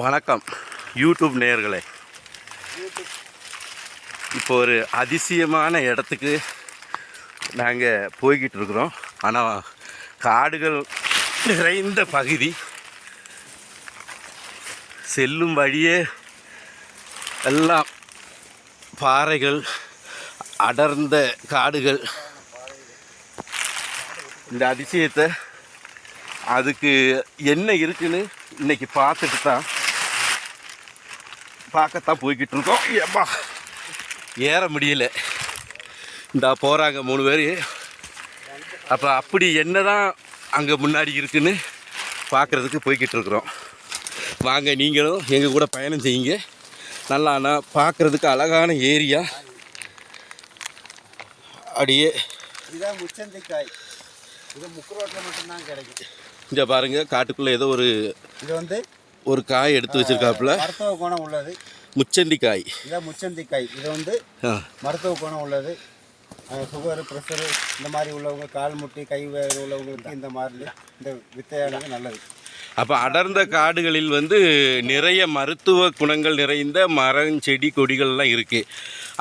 வணக்கம். யூடியூப் நேயர்களே. இப்போ ஒரு அதிசயமான இடத்துக்கு நாங்கள் போய்கிட்டு இருக்கிறோம். ஆனால் காடுகள் நிறைந்த பகுதி. செல்லும் வழியே எல்லாம் பாறைகள் அடர்ந்த காடுகள். இந்த அதிசயத்தை அதுக்கு என்ன இருக்குன்னு இன்றைக்கி பார்த்துட்டு தான் பார்க்கத்தான் போய்கிட்டு இருக்கோம் ஏப்பா. ஏற முடியல. இந்த போகிறாங்க மூணு பேர். அப்போ அப்படி என்னதான் அங்கே முன்னாடி இருக்குன்னு பார்க்குறதுக்கு போய்கிட்டு இருக்கிறோம் வாங்க நீங்களும் எங்கள் கூட பயணம் செய்யுங்க. நல்லா ஆனால் பார்க்குறதுக்கு அழகான ஏரியா. அப்படியே இதுதான் முச்சந்திக்காய். இது முக்கு ரோட்டில் மட்டும்தான் கிடைக்கும் இங்கே பாருங்கள் காட்டுக்குள்ளே ஏதோ ஒரு இது வந்து ஒரு காய் எடுத்து வச்சிருக்காப்புல. மருத்துவ குணம் உள்ளது. முச்சந்தி காய். இதான் முச்சந்திக்காய் இது வந்து மருத்துவ குணம் உள்ளது. சுகரு ப்ரெஷரு இந்த மாதிரி உள்ளவங்க கால் முட்டி கை வேறு உள்ளவங்களுக்கு இந்த மாதிரி இந்த வித்தையானது நல்லது. அப்போ அடர்ந்த காடுகளில் வந்து நிறைய மருத்துவ குணங்கள் நிறைந்த மரம் செடி கொடிகள்லாம் இருக்குது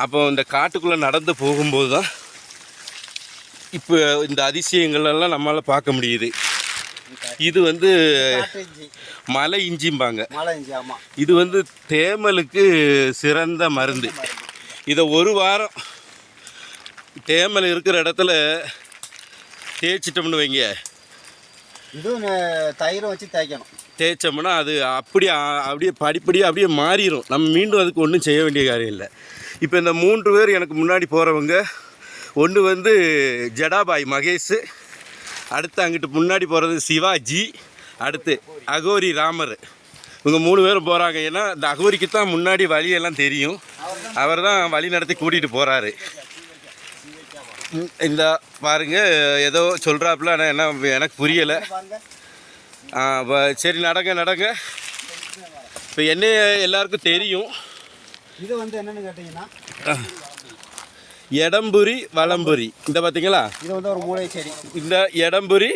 அப்போ இந்த காட்டுக்குள்ளே நடந்து போகும்போது தான் இப்போ இந்த அதிசயங்கள் எல்லாம் நம்மளால் பார்க்க முடியுது. இது வந்து மலை இஞ்சிம்பாங்க. இது வந்து தேமலுக்கு சிறந்த மருந்து. இதை ஒரு வாரம் தேமல் இருக்கிற இடத்துல தேய்ச்சிட்டோம்னு வைங்க. இதுவும் தயிரும் வச்சு தேய்க்கணும். தேய்ச்சோம்னா அது அப்படியே அப்படியே படிப்படியாக அப்படியே மாறிடும் நம்ம மீண்டும் அதுக்கு ஒன்றும் செய்ய வேண்டிய காரியம் இல்லை. இப்போ இந்த மூன்று பேர் எனக்கு முன்னாடி போகிறவங்க ஒன்று வந்து ஜடாபாய் மகேஷ் அடுத்து அங்கிட்டு முன்னாடி போகிறது சிவாஜி அடுத்து அகோரி ராமர். இவங்க மூணு பேரும் போகிறாங்க ஏன்னா இந்த அகோரிக்கு தான் முன்னாடி வழியெல்லாம் தெரியும். அவர் தான் வழி நடத்தி கூட்டிகிட்டு போகிறாரு இந்த பாருங்க ஏதோ சொல்கிறாப்புல ஆனால் என்ன எனக்கு புரியலை. சரி நடங்க நடங்க. இப்போ என்ன எல்லாருக்கும் தெரியும். இது வந்து என்னன்னு கேட்டிங்கன்னா எடம்புரி வலம்புரி. இந்த பார்த்தீங்களா? இது வந்து ஒரு மூளை செடி. இந்த எடம்புரி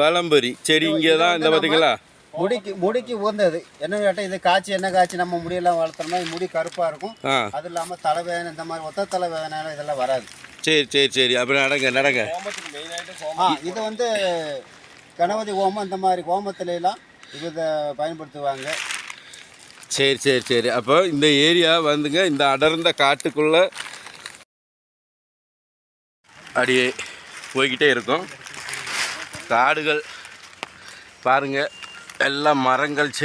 வலம்புரி. செடி இங்கே தான் இந்த பார்த்தீங்களா? முடிக்கு முடிக்கு உகந்தது. என்ன கேட்டால் இது காய்ச்சி என்ன காய்ச்சி நம்ம முடியெல்லாம் வளர்த்தோம்னா முடி கருப்பாக இருக்கும். அது இல்லாமல் தலைவேதனை இந்த மாதிரி ஒத்த தலைவேதனை இதெல்லாம் வராது. சரி சரி சரி. அப்போ நடங்க நடங்க. ஆ இது வந்து கணபதி ஹோமம் இந்த மாதிரி ஹோமத்துல எல்லாம் இதை பயன்படுத்துவாங்க. சரி சரி சரி. அப்போ இந்த ஏரியா வந்துங்க இந்த அடர்ந்த காட்டுக்குள்ளே அப்படியே போய்கிட்டே இருக்கும். காடுகள் பாருங்கள் எல்லாம் மரங்கள் செ